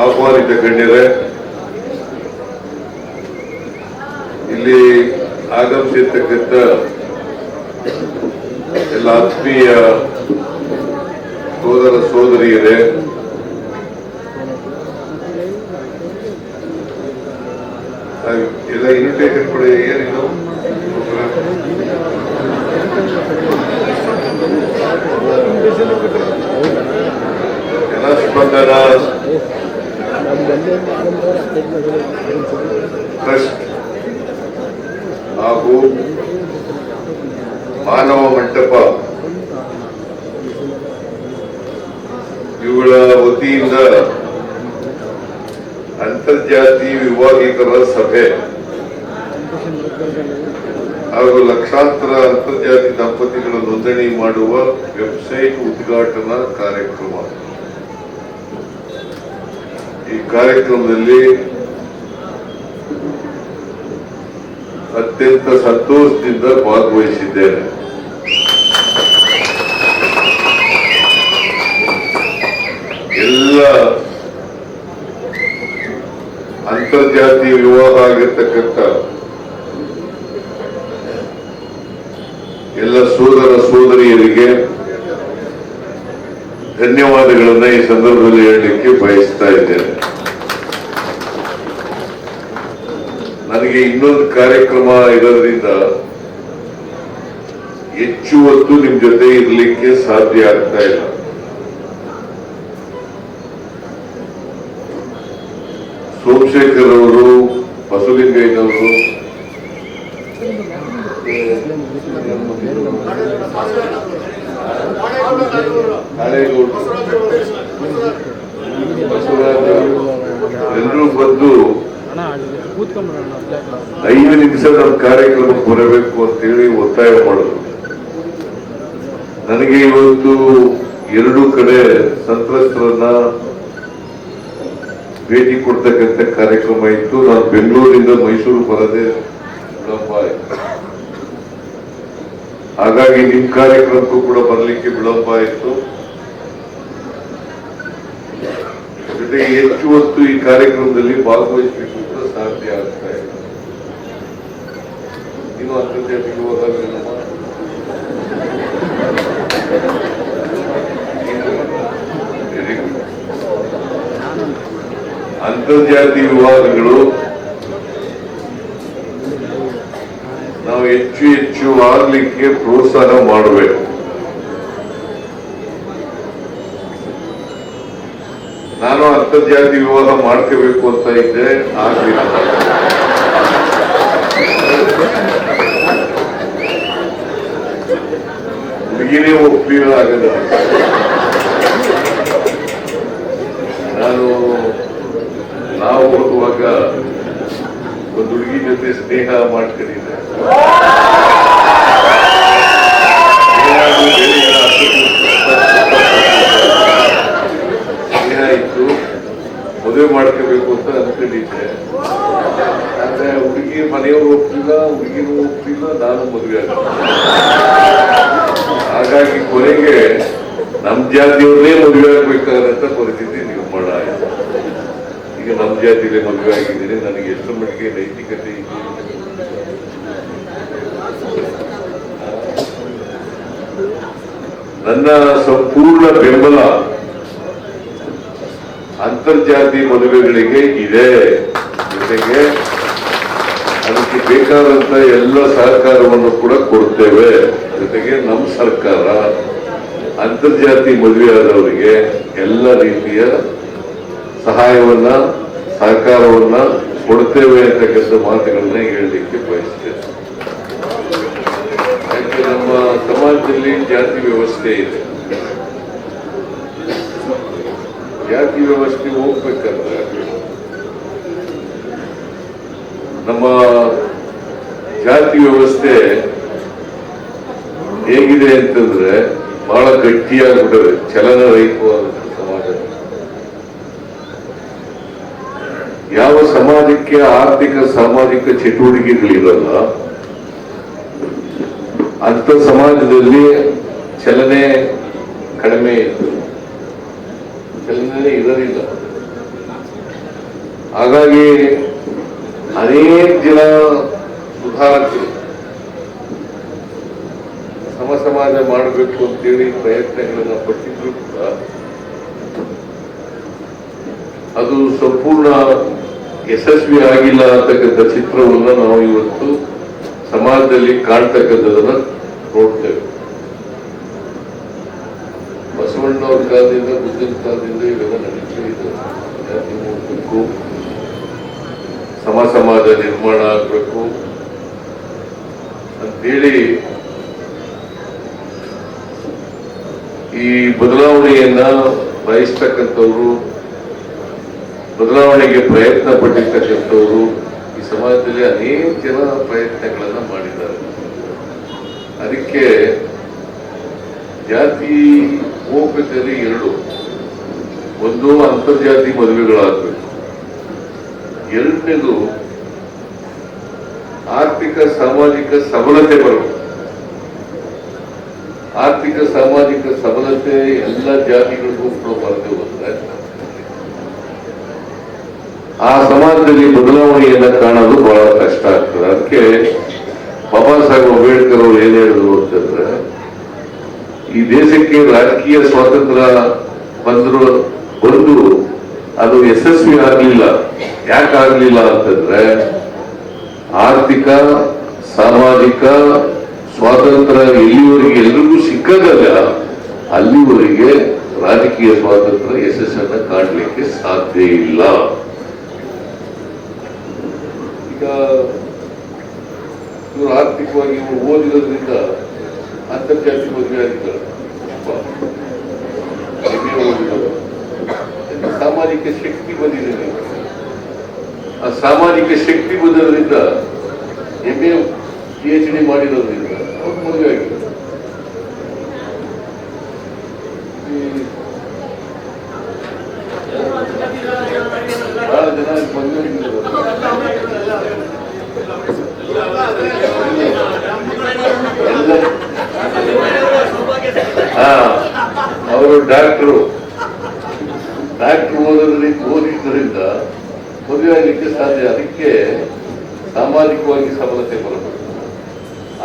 ಆಹ್ವಾನಿತ ಗಣ್ಯರೇ ಇಲ್ಲಿ ಆಗಮಿಸಿರ್ತಕ್ಕಂಥ ಎಲ್ಲ ಆತ್ಮೀಯ ಸೋದರ ಸೋದರಿಯರೇ ಎಲ್ಲ ಇನ್ವಿಟೇಷನ್ ಕೂಡ ಏನಿದು ಅಂತರ್ಜಾತಿ ವಿವಾಹಿತರ ಸಭೆ. ಹಾಗೂ ಲಕ್ಷಾಂತರ ಅಂತರ್ಜಾತಿ ದಂಪತಿಗಳ ನೋಂದಣಿ ಮಾಡುವ ವೆಬ್ಸೈಟ್ ಉದ್ಘಾಟನಾ ಕಾರ್ಯಕ್ರಮ. ಈ ಕಾರ್ಯಕ್ರಮದಲ್ಲಿ ಅತ್ಯಂತ ಸಂತೋಷದಿಂದ ಭಾಗವಹಿಸಿದ್ದೇನೆ. ಎಲ್ಲ ಅಂತರ್ಜಾತಿ ವಿವಾಹ ಆಗಿರ್ತಕ್ಕಂಥ ಎಲ್ಲ ಸೋದರ ಸೋದರಿಯರಿಗೆ ಧನ್ಯವಾದಗಳನ್ನ ಈ ಸಂದರ್ಭದಲ್ಲಿ ಹೇಳಲಿಕ್ಕೆ ಬಯಸ್ತಾ ಇದ್ದೇನೆ. ನನಗೆ ಇನ್ನೊಂದು ಕಾರ್ಯಕ್ರಮ ಇರೋದ್ರಿಂದ ಹೆಚ್ಚು ಹೊತ್ತು ನಿಮ್ ಜೊತೆ ಇರ್ಲಿಕ್ಕೆ ಸಾಧ್ಯ ಆಗ್ತಾ ಇಲ್ಲ. ಸೋಮಶೇಖರ್ ಅವರು ಬಸವಲಿಂಗಯ್ಯನವರು ಎಲ್ಲರೂ ಬಂದು ಐದು ನಿಮಿಷ ನಮ್ಮ ಕಾರ್ಯಕ್ರಮಕ್ಕೆ ಬರಬೇಕು ಅಂತೇಳಿ ಒತ್ತಾಯ ಮಾಡಿದ್ರು ನನಗೆ ಇವತ್ತು ಎರಡು ಕಡೆ ಸಂತ್ರಸ್ತರನ್ನ ಭೇಟಿ ಕೊಡ್ತಕ್ಕಂಥ ಕಾರ್ಯಕ್ರಮ ಇತ್ತು. ನಾನು ಬೆಂಗಳೂರಿಂದ ಮೈಸೂರು ಬರದೆ ವಿಳಂಬ ಹಾಗಾಗಿ ನಿಮ್ ಕಾರ್ಯಕ್ರಮಕ್ಕೂ ಕೂಡ ಬರಲಿಕ್ಕೆ ವಿಳಂಬ ಆಯಿತು. ಜೊತೆಗೆ ಹೆಚ್ಚು ಹೊತ್ತು ಈ ಕಾರ್ಯಕ್ರಮದಲ್ಲಿ ಭಾಗವಹಿಸಲಿಕ್ಕೂ ಕೂಡ ಸಾಧ್ಯ ಆಗ್ತಾ ಇಲ್ಲ. ನೀವು ಅಂತರ್ಜಾತಿಗೆ ಅಂತರ್ಜಾತಿ ವಿವಾದಗಳು ನಾವು ಹೆಚ್ಚು ಹೆಚ್ಚು ಆಗ್ಲಿಕ್ಕೆ ಪ್ರೋತ್ಸಾಹ ಮಾಡಬೇಕು. ನಾನು ಅಂತರ್ಜಾತಿ ವಿವಾಹ ಮಾಡ್ಕೋಬೇಕು ಅಂತ ಇದ್ದೆ ಆಗ್ಲಿಲ್ಲ. ಹುಡುಗಿನೇ ಒಪ್ಪಿಲ್ಲ ನಾನು ನಾವು ಹೋಗುವಾಗ ಒಂದು ಹುಡುಗಿ ಜೊತೆ ಸ್ನೇಹ ಮಾಡ್ಕೊಂಡಿದ್ದೆ. ಸ್ನೇಹ ಇತ್ತು, ಮದುವೆ ಮಾಡ್ಕೋಬೇಕು ಅಂತ ಅನ್ಕೊಂಡಿದ್ದೆ. ಆದ್ರೆ ಹುಡುಗಿ ಮನೆಯವರು ಹೋಗ್ತಿಲ್ಲ ಹುಡುಗಿನೂ ಹೋಗ್ತಿಲ್ಲ ನಾನು ಮದುವೆ ಆಗ ಹಾಗಾಗಿ ಕೊನೆಗೆ ನಮ್ ಜಾತಿಯವ್ರನ್ನೇ ಮದುವೆ ಆಗ್ಬೇಕಾದಂತ ಆಯಿತು ಈಗ ನಮ್ಮ ಜಾತಿಯಲ್ಲಿ ಮದುವೆ ಆಗಿದ್ದೀನಿ ನನಗೆ ಎಷ್ಟು ಮಟ್ಟಿಗೆ ನೈತಿಕತೆ ನನ್ನ ಸಂಪೂರ್ಣ ಬೆಂಬಲ ಅಂತರ್ಜಾತಿ ಮದುವೆಗಳಿಗೆ ಇದೆ. ಜೊತೆಗೆ ಅದಕ್ಕೆ ಬೇಕಾದಂತ ಎಲ್ಲ ಸಹಕಾರವನ್ನು ಕೂಡ ಕೊಡ್ತೇವೆ. ಜೊತೆಗೆ ನಮ್ಮ ಸರ್ಕಾರ ಅಂತರ್ಜಾತಿ ಮದುವೆಯಾದವರಿಗೆ ಎಲ್ಲ ರೀತಿಯ ಸಹಾಯವನ್ನ, ಸಹಕಾರವನ್ನ ಕೊಡ್ತೇವೆ ಅಂತಕ್ಕಂಥ ಮಾತುಗಳನ್ನ ಹೇಳಲಿಕ್ಕೆ ಬಯಸ್ತೇನೆ. ನಮ್ಮ ಸಮಾಜದಲ್ಲಿ ಜಾತಿ ವ್ಯವಸ್ಥೆ ಇದೆ. ಜಾತಿ ವ್ಯವಸ್ಥೆ ಹೋಗ್ಬೇಕಂದ್ರೆ ನಮ್ಮ ಜಾತಿ ವ್ಯವಸ್ಥೆ ಹೇಗಿದೆ ಅಂತಂದ್ರೆ ಬಹಳ ಗಟ್ಟಿಯಾಗ್ಬಿಟ್ಟದೆ. ಚಲನರಹಿತವಾದಂಥ ಸಮಾಜ ಯಾವ ಸಮಾಜಕ್ಕೆ ಆರ್ಥಿಕ ಸಾಮಾಜಿಕ ಚಟುವಟಿಕೆಗಳಿರಲ್ಲ ಅಂತ ಸಮಾಜದಲ್ಲಿ ಚಲನೆ ಕಡಿಮೆ ಇತ್ತು. ಚಲನೆ ಇರಲಿಲ್ಲ ಹಾಗಾಗಿ ಅನೇಕ ಜನ ಸುಧಾರಕರು ಸಮ ಸಮಾಜ ಮಾಡಬೇಕು ಅಂತೇಳಿ ಪ್ರಯತ್ನಗಳನ್ನ ಪಟ್ಟಿದ್ರು ಕೂಡ ಅದು ಸಂಪೂರ್ಣ ಯಶಸ್ವಿ ಆಗಿಲ್ಲ ಅಂತಕ್ಕಂಥ ಚಿತ್ರವನ್ನ ನಾವು ಇವತ್ತು ಸಮಾಜದಲ್ಲಿ ಕಾಣ್ತಕ್ಕಂಥದನ್ನ ನೋಡ್ತೇವೆ. ಬಸವಣ್ಣವ್ರ ಕಾಲದಿಂದ ಬುದ್ಧನ ಕಾಲದಿಂದ ಇವೆಲ್ಲ ನಡೀತಾ ಸಮ ಸಮಾಜ ನಿರ್ಮಾಣ ಆಗಬೇಕು. ಅಂತೇಳಿ ಈ ಬದಲಾವಣೆಯನ್ನ ಬಯಸ್ತಕ್ಕಂಥವ್ರು ಬದಲಾವಣೆಗೆ ಪ್ರಯತ್ನ ಪಟ್ಟಿರ್ತಕ್ಕಂಥವರು ಈ ಸಮಾಜದಲ್ಲಿ ಅನೇಕ ಜನ ಪ್ರಯತ್ನಗಳನ್ನ ಮಾಡಿದ್ದಾರೆ. ಅದಕ್ಕೆ ಜಾತಿ ಹೋಗದಲ್ಲಿ ಎರಡು, ಒಂದು ಅಂತರ್ಜಾತಿ ಮದುವೆಗಳಾಗಬೇಕು. ಎರಡನೇದು ಆರ್ಥಿಕ ಸಾಮಾಜಿಕ ಸಬಲತೆ ಬರಬೇಕು. ಆರ್ಥಿಕ ಸಾಮಾಜಿಕ ಸಬಲತೆ ಎಲ್ಲ ಜಾತಿಗಳಿಗೂ ಕೂಡ ಬರದೆ ಹೋದ್ರೆ ಆ ಸಮಾಜದಲ್ಲಿ ಬದಲಾವಣೆಯನ್ನ ಕಾಣೋದು ಬಹಳ ಕಷ್ಟ ಆಗ್ತದೆ. ಅದಕ್ಕೆ ಬಾಬಾ ಸಾಹೇಬ್ ಅಂಬೇಡ್ಕರ್ ಅವರು ಏನ್ ಹೇಳಿದ್ರು ಅಂತಂದ್ರೆ, ಈ ದೇಶಕ್ಕೆ ರಾಜಕೀಯ ಸ್ವಾತಂತ್ರ್ಯ ಬಂದ್ರು, ಬಂದು ಅದು ಯಶಸ್ವಿ ಆಗ್ಲಿಲ್ಲ. ಯಾಕೆ ಆಗ್ಲಿಲ್ಲ ಅಂತಂದ್ರೆ, ಆರ್ಥಿಕ, ಸಾಮಾಜಿಕ ಸ್ವಾತಂತ್ರ್ಯ ಎಲ್ಲಿವರೆಗೆ ಎಲ್ರಿಗೂ ಸಿಕ್ಕದಲ್ಲ ಅಲ್ಲಿವರೆಗೆ ರಾಜಕೀಯ ಸ್ವಾತಂತ್ರ್ಯ ಯಶಸ್ಸನ್ನ ಕಾಣಲಿಕ್ಕೆ ಸಾಧ್ಯ ಇಲ್ಲ. ಈಗ ಇವರು ಆರ್ಥಿಕವಾಗಿ ಇವರು ಓದಿರೋದ್ರಿಂದ ಅಂತರ್ಜಾತಿ ಮದುವೆ ಆಗಿದ್ದಾರೆ. ಸಾಮಾಜಿಕ ಶಕ್ತಿ ಬಂದಿದೆ ಆ ಸಾಮಾಜಿಕ ಶಕ್ತಿ ಬಂದಿರೋದ್ರಿಂದ M A P H D ಮಾಡಿರೋದ್ರಿಂದ ಅವ್ರು ಮದುವೆ ಆಗಿದೆ ಈ ಬಹಳ ಜನ ಮದುವೆ ಆಗಿದ್ದಾರೆ ಎಲ್ಲ ಹಾ ಅವರು ಡಾಕ್ಟ್ರು ಡಾಕ್ಟ್ರು ಓದೋದ್ರಿಂದ ಓದಿದ್ದರಿಂದ ಮದುವೆ ಆಗಲಿಕ್ಕೆ ಸಾಧ್ಯ ಅದಕ್ಕೆ ಸಾಮಾಜಿಕವಾಗಿ ಸಬಲತೆ ಬರಬೇಕು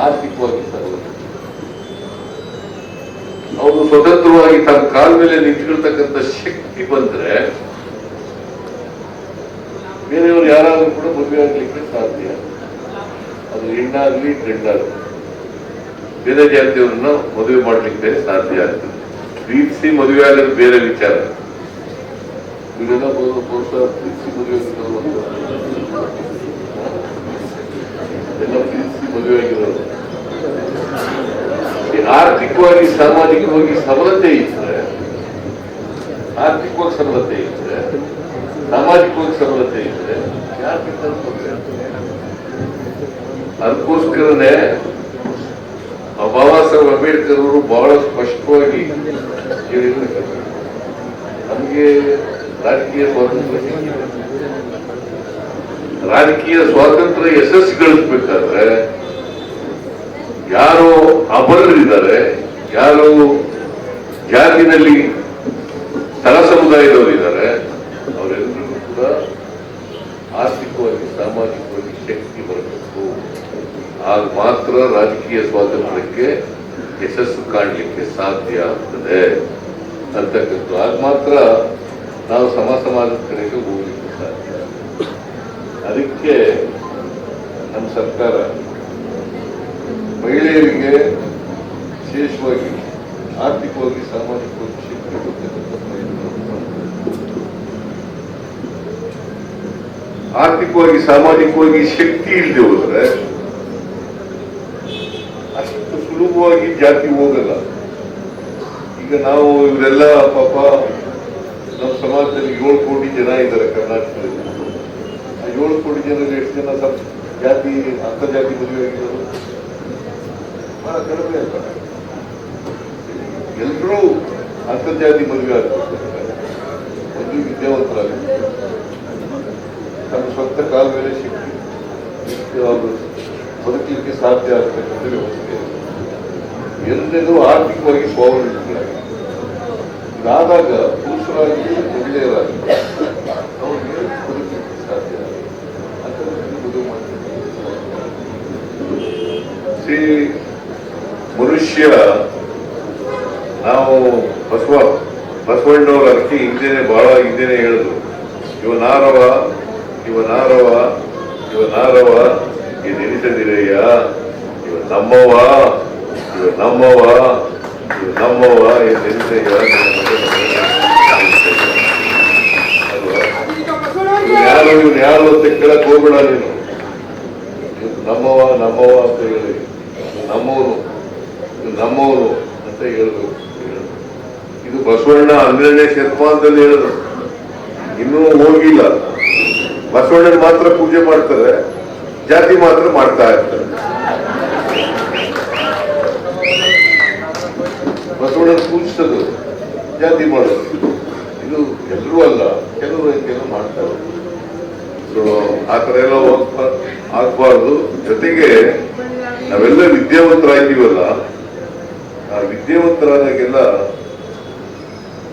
ಆರ್ಥಿಕವಾಗಿ ಸಬಲತೆ. ಅವರು ಸ್ವತಂತ್ರವಾಗಿ ತಮ್ಮ ಕಾಲ ಮೇಲೆ ನಿಂತ್ಕೊಳ್ತಕ್ಕಂಥ ಶಕ್ತಿ ಬಂದ್ರೆ ಬೇರೆಯವರು ಯಾರಾದ್ರೂ ಕೂಡ ಮದುವೆ ಆಗ್ಲಿಕ್ಕೆ ಸಾಧ್ಯ ಅದು ಹೆಣ್ಣಾಗ್ಲಿ, ಗಂಡಾಗ್ಲಿ. ಬೇರೆ ಜಾತಿಯವರನ್ನ ಮದುವೆ ಮಾಡ್ಲಿಕ್ಕೆ ಸಾಧ್ಯ ಆಗ್ತದೆ. ಪ್ರೀತಿಸಿ ಮದುವೆ ಆಗೋದು ಬೇರೆ ವಿಚಾರ. ಇವರೆಲ್ಲ ಬಹುಶಃ ಪ್ರೀತಿಸಿ ಮದುವೆ. ಎಲ್ಲ ಪ್ರೀತಿಸಿ ಮದುವೆ ಆಗಿರೋರು ಆರ್ಥಿಕವಾಗಿ, ಸಾಮಾಜಿಕವಾಗಿ ಸಬಲತೆ ಇದ್ರೆ, ಆರ್ಥಿಕವಾಗಿ ಸಬಲತೆ ಇದ್ರೆ, ಸಾಮಾಜಿಕವಾಗಿ ಸಬಲತೆ ಇದ್ರೆ. ಅದಕ್ಕೋಸ್ಕರನೇ ಬಾಬಾ ಸಾಹೇಬ್ ಅಂಬೇಡ್ಕರ್ ಅವರು ಬಹಳ ಸ್ಪಷ್ಟವಾಗಿ ಹೇಳಿದ್ರು ನಮಗೆ ರಾಜಕೀಯ ಸ್ವಾತಂತ್ರ್ಯ. ರಾಜಕೀಯ ಸ್ವಾತಂತ್ರ್ಯ ಯಶಸ್ಸು ಗಳಿಸ್ಬೇಕಾದ್ರೆ ಯಾರು ಅಬಲರಿದ್ದಾರೆ ಯಾರು ಜಾತಿನಲ್ಲಿ ತಳ ಸಮುದಾಯದವರಿದ್ದಾರೆ ಅವರೆಲ್ಲರಿಗೂ ಕೂಡ ಆರ್ಥಿಕವಾಗಿ, ಸಾಮಾಜಿಕವಾಗಿ ಶಕ್ತಿ ಬರಬೇಕು. ಆಗ ಮಾತ್ರ ರಾಜಕೀಯ ಸ್ವಾತಂತ್ರ್ಯಕ್ಕೆ ಯಶಸ್ಸು ಕಾಣಲಿಕ್ಕೆ ಸಾಧ್ಯ ಆಗ್ತದೆ ಅಂತಕ್ಕಂಥ ಆಗ ಮಾತ್ರ ನಾವು ಸಮ ಸಮಾಜದ ಕಡೆಗೆ ಸಾಧ್ಯ ಅದಕ್ಕೆ ನಮ್ಮ ಸರ್ಕಾರ ಮಹಿಳೆಯರಿಗೆ ವಿಶೇಷವಾಗಿ ಆರ್ಥಿಕವಾಗಿ, ಸಾಮಾಜಿಕವಾಗಿ ಶಿಕ್ಷಣ. ಆರ್ಥಿಕವಾಗಿ, ಸಾಮಾಜಿಕವಾಗಿ ಶಕ್ತಿ ಇಲ್ಲದೆ ಹೋದ್ರೆ ಅಷ್ಟು ಸುಲಭವಾಗಿ ಜಾತಿ ಹೋಗಲ್ಲ ಈಗ ನಾವು ಇವರೆಲ್ಲ ಪಾಪ ನಮ್ಮ ಸಮಾಜದಲ್ಲಿ ಏಳು ಕೋಟಿ ಜನ ಇದ್ದಾರೆ ಕರ್ನಾಟಕದಲ್ಲಿ ಏಳು ಕೋಟಿ ಜನರಲ್ಲಿ ಎಷ್ಟು ಜನ ಸಬ್ ಜಾತಿ, ಅಂತರ್ಜಾತಿ ಮದುವೆ ಆಗಿದ್ದರು ಬಹಳ ಕಡಿಮೆ ಅಲ್ಲ ಎಲ್ಲರೂ ಅಂತರ್ಜಾತಿ ಮದುವೆ ಆಗ್ತಾರೆ ಒಂದು ವಿದ್ಯಾವಂತರಾಗಿ ತಮ್ಮ ಸ್ವಂತ ಕಾಲ ಮೇಲೆ ಶಕ್ತಿ ಬದುಕಲಿಕ್ಕೆ ಸಾಧ್ಯ ಆಗ್ತಕ್ಕಂಥ ವ್ಯವಸ್ಥೆ. ಎಲ್ಲೆಲ್ಲೂ ಆರ್ಥಿಕವಾಗಿ ಸ್ವಾವಲಂಬಿಗಳಾಗಿ ಇದಾದಾಗ ಪುರುಷರಾಗಿ ಯುವಕರಾಗಲಿ ಮಹಿಳೆಯರಾಗಲಿ ಅವ್ರಿಗೆ ಬದುಕಲಿಕ್ಕೆ ಸಾಧ್ಯ ಅಂತವರಿಗೆ ಮದುವೆ ಮಾಡ್ಲಿಕ್ಕೆ ಶ್ರೀ ಮನುಷ್ಯ, ನಾವು ಬಸವ, ಬಸವಣ್ಣವ್ರ ಅದಕ್ಕೆ ಹಿಂದೆನೆ ಬಹಳ ಹಿಂದೆನೆ ಹೇಳಿದ್ರು ಇವನಾರವ ಇವನಾರವ ಇವನಾರವ ಈ ನೆನೆಸದಿರಯ್ಯ, ಇವ ನಮ್ಮವ ಇವ ನಮ್ಮವ ಇವ ನಮ್ಮವ ಇದು ನೆನೆಸಯ್ಯ ಯಾರು, ಇವ್ನು ಯಾರು ಅಂತ ಕೇಳಕ್ ಹೋಗ್ಬೇಡ ನೀನು. ನಮ್ಮವ ನಮ್ಮವ ಅಂತ ಹೇಳಿ. ನಮ್ಮವರು ಇವ್ನು ನಮ್ಮವನು ಅಂತ ಹೇಳಿದ್ರು. ಇದು ಬಸವಣ್ಣ ಹನ್ನೆರಡನೇ ಶತಮಾನದಲ್ಲಿ ಹೇಳಿದ್ರು. ಇನ್ನೂ ಹೋಗಿಲ್ಲ. ಬಸವಣ್ಣನ ಮಾತ್ರ ಪೂಜೆ ಮಾಡ್ತಾರೆ, ಜಾತಿ ಮಾತ್ರ ಮಾಡ್ತಾ ಇರ್ತಾರೆ. ಬಸವಣ್ಣನ ಪೂಜಿಸೋದು ಜಾತಿ ಮಾಡೋದು. ಇದು ಎಲ್ಲರೂ ಅಲ್ಲ, ಕೆಲವರು ಕೆಲವು ಮಾಡ್ತಾರೆ. ಸೊ ಆ ಥರ ಎಲ್ಲ ಹೋಗ್ಬಾರ್ದು ಆಗಬಾರ್ದು. ಜೊತೆಗೆ ನಾವೆಲ್ಲ ವಿದ್ಯಾವಂತರಾಗಿದ್ದೀವಲ್ಲ ಆ ವಿದ್ಯಾವಂತರಾದಾಗೆಲ್ಲ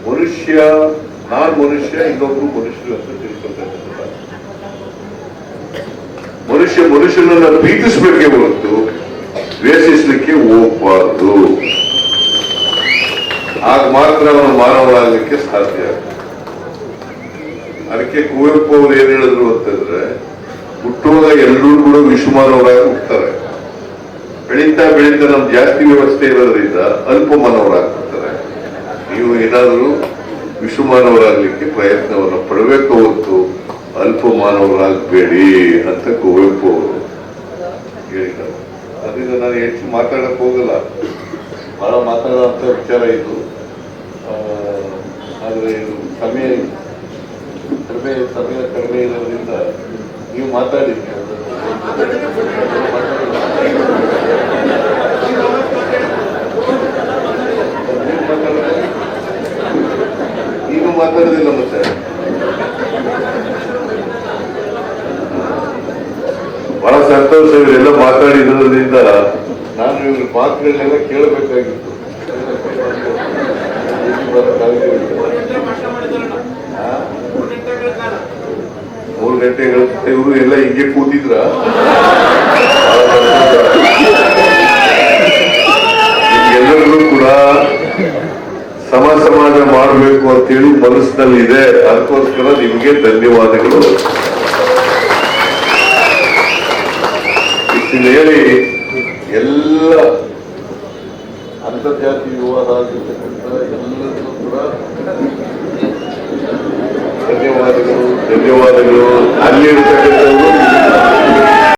ಮನುಷ್ಯ ನಾನ್ ಮನುಷ್ಯ ಇನ್ನೊಬ್ರು ಮನುಷ್ಯರು ಅಂತ ತಿಳ್ಕೊಳ್ತಾ ಮನುಷ್ಯ ಮನುಷ್ಯನನ್ನ ಪ್ರೀತಿಸ್ಬೇಕೇ ಹೊರತು ದ್ವೇಷಿಸ್ಲಿಕ್ಕೆ ಹೋಗ್ಬಾರ್ದು. ಆಗ ಮಾತ್ರ ಅವನು ಮಾನವನಾಗಲಿಕ್ಕೆ ಸಾಧ್ಯ. ಅದಕ್ಕೆ ಕುವೆಂಪು ಅವ್ರು ಏನ್ ಹೇಳಿದ್ರು ಅಂತಂದ್ರೆ, ಹುಟ್ಟುವಾಗ ಎಲ್ಲರೂ ಕೂಡ ವಿಶ್ವಮಾನವರಾಗಿ ಹುಟ್ಟುತ್ತಾರೆ ಬೆಳೀತಾ ಬೆಳೀತಾ ನಮ್ ಜಾಸ್ತಿ ವ್ಯವಸ್ಥೆ ಇರೋದ್ರಿಂದ ಅಲ್ಪ ಮಾನವರಾಗ್ಬಿಡ್ತಾರೆ ನೀವು ಏನಾದರೂ ವಿಶ್ವಮಾನವರಾಗಲಿಕ್ಕೆ ಪ್ರಯತ್ನವನ್ನು ಪಡಬೇಕು ಹೊತ್ತು ಅಲ್ಪ ಮಾನವರಾಗಬೇಡಿ ಅಂತ ಕುವೆಂಪು ಅವರು ಹೇಳಿದ್ದಾರೆ. ಅದರಿಂದ ನಾನು ಹೆಚ್ಚು ಮಾತಾಡಕ್ಕೆ ಹೋಗಲ್ಲ. ಬಹಳ ಮಾತಾಡುವಂತ ವಿಚಾರ ಇದು. ಆದರೆ ಆದ್ರೆ ಇದು ಸಮಯ ಕಡಿಮೆ ಸಮಯ ಕಡಿಮೆ ಇರೋದ್ರಿಂದ ನೀವು ಮಾತಾಡಿ ನೀವು ಮಾತಾಡೋದು? ನೀನು ಮಾತಾಡೋದಿಲ್ಲ ಮತ್ತೆ. ಬಹಳ ಸಂತೋಷ ಇವರೆಲ್ಲ ಮಾತಾಡಿದ್ರಿಂದ ನಾನು ಇವ್ರ ಮಾತುಗಳನ್ನೆಲ್ಲ ಕೇಳಬೇಕಾಗಿತ್ತು? ಮೂರು ಗಂಟೆಗಳ ಇವರು ಎಲ್ಲ ಹಿಂಗೆ ಕೂತಿದ್ರ. ಎಲ್ಲರಿಗೂ ಕೂಡ ಮಾಡಬೇಕು ಅಂತೇಳಿ ಮನಸ್ಸಿನಲ್ಲಿ ಇದೆ ಅದಕ್ಕೋಸ್ಕರ ನಿಮಗೆ ಧನ್ಯವಾದಗಳು. ಹೇಳಿ ಎಲ್ಲ ಅಂತರ್ಜಾತಿ ವಿವಾಹ ಆಗಿರ್ತಕ್ಕಂಥ ಎಲ್ಲರಿಗೂ ಕೂಡ ಧನ್ಯವಾದಗಳು ಧನ್ಯವಾದಗಳು. ಅಲ್ಲಿರ್ತಕ್ಕಂಥವರು